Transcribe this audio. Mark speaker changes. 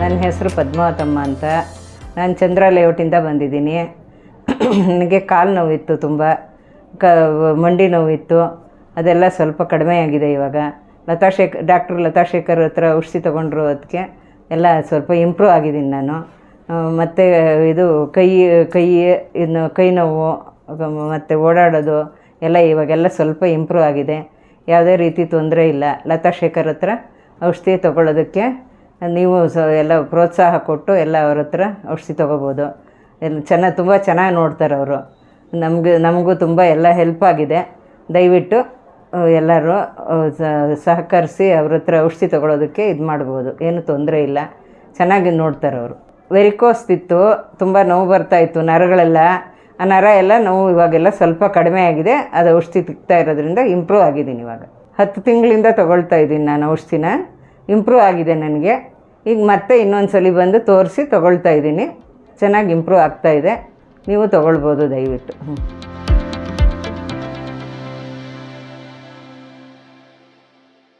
Speaker 1: ಹೆಸರು ಪದ್ಮಾವತಮ್ಮ ಅಂತ. ನಾನು ಚಂದ್ರ ಲೇಔಟಿಂದ ಬಂದಿದ್ದೀನಿ. ನನಗೆ ಕಾಲು ನೋವಿತ್ತು ತುಂಬ. ಕ, ಮಂಡಿ ನೋವಿತ್ತು. ಅದೆಲ್ಲ ಸ್ವಲ್ಪ ಕಡಿಮೆ ಆಗಿದೆ ಇವಾಗ. ಲತಾಶೇಖರ್ ಡಾಕ್ಟ್ರು ಲತಾಶೇಖರ್ ಲತಾ ಶೇಖರ್ ಹತ್ರ ಔಷಧಿ ತೊಗೊಂಡ್ರು ಅದಕ್ಕೆ. ಎಲ್ಲ ಸ್ವಲ್ಪ ಇಂಪ್ರೂವ್ ಆಗಿದ್ದೀನಿ ನಾನು. ಮತ್ತು ಇದು ಕೈ ಕೈ, ಇನ್ನು ಕೈ ನೋವು, ಮತ್ತು ಓಡಾಡೋದು ಎಲ್ಲ ಇವಾಗೆಲ್ಲ ಸ್ವಲ್ಪ ಇಂಪ್ರೂವ್ ಆಗಿದೆ. ಯಾವುದೇ ರೀತಿ ತೊಂದರೆ ಇಲ್ಲ. ಲತಾಶೇಖರ್ ಹತ್ರ ಔಷಧಿ ತೊಗೊಳ್ಳೋದಕ್ಕೆ ನೀವು ಸ ಎಲ್ಲ ಪ್ರೋತ್ಸಾಹ ಕೊಟ್ಟು ಎಲ್ಲ ಅವ್ರ ಹತ್ರ ಔಷಧಿ ತೊಗೋಬೋದು. ಎಲ್ಲ ಚೆನ್ನಾಗಿ ತುಂಬ ಚೆನ್ನಾಗಿ ನೋಡ್ತಾರೆ ಅವರು. ನಮಗೆ, ನಮಗೂ ತುಂಬ ಎಲ್ಲ ಹೆಲ್ಪ್ ಆಗಿದೆ. ದಯವಿಟ್ಟು ಎಲ್ಲರೂ ಸಹಕರಿಸಿ ಅವ್ರ ಹತ್ರ ಔಷಧಿ ತೊಗೊಳೋದಕ್ಕೆ ಇದು ಮಾಡ್ಬೋದು. ಏನು ತೊಂದರೆ ಇಲ್ಲ. ಚೆನ್ನಾಗಿ ನೋಡ್ತಾರೆ ಅವರು. ವೆರಿಕೋಸ್ ಇತ್ತು ತುಂಬ ನೋವು ಬರ್ತಾಯಿತ್ತು ನರಗಳೆಲ್ಲ. ಆ ನರ ಎಲ್ಲ ನೋವು ಇವಾಗೆಲ್ಲ ಸ್ವಲ್ಪ ಕಡಿಮೆ ಆಗಿದೆ. ಅದು ಔಷಧಿ ತಿಕ್ತಾ ಇರೋದ್ರಿಂದ ಇಂಪ್ರೂವ್ ಆಗಿದ್ದೀನಿ ಇವಾಗ. ಹತ್ತು ತಿಂಗಳಿಂದ ತೊಗೊಳ್ತಾ ಇದ್ದೀನಿ ನಾನು ಔಷಧಿನ. ಇಂಪ್ರೂವ್ ಆಗಿದೆ ನನಗೆ. ಈಗ ಮತ್ತೆ ಇನ್ನೊಂದು ಸಲ ಬಂದು ತೋರಿಸಿ ತೊಗೊಳ್ತಾ ಇದ್ದೀನಿ. ಚೆನ್ನಾಗಿ ಇಂಪ್ರೂವ್ ಆಗ್ತಾ ಇದೆ. ನೀವು ತೊಗೊಳ್ಬೋದು ದಯವಿಟ್ಟು. ಹ್ಞೂ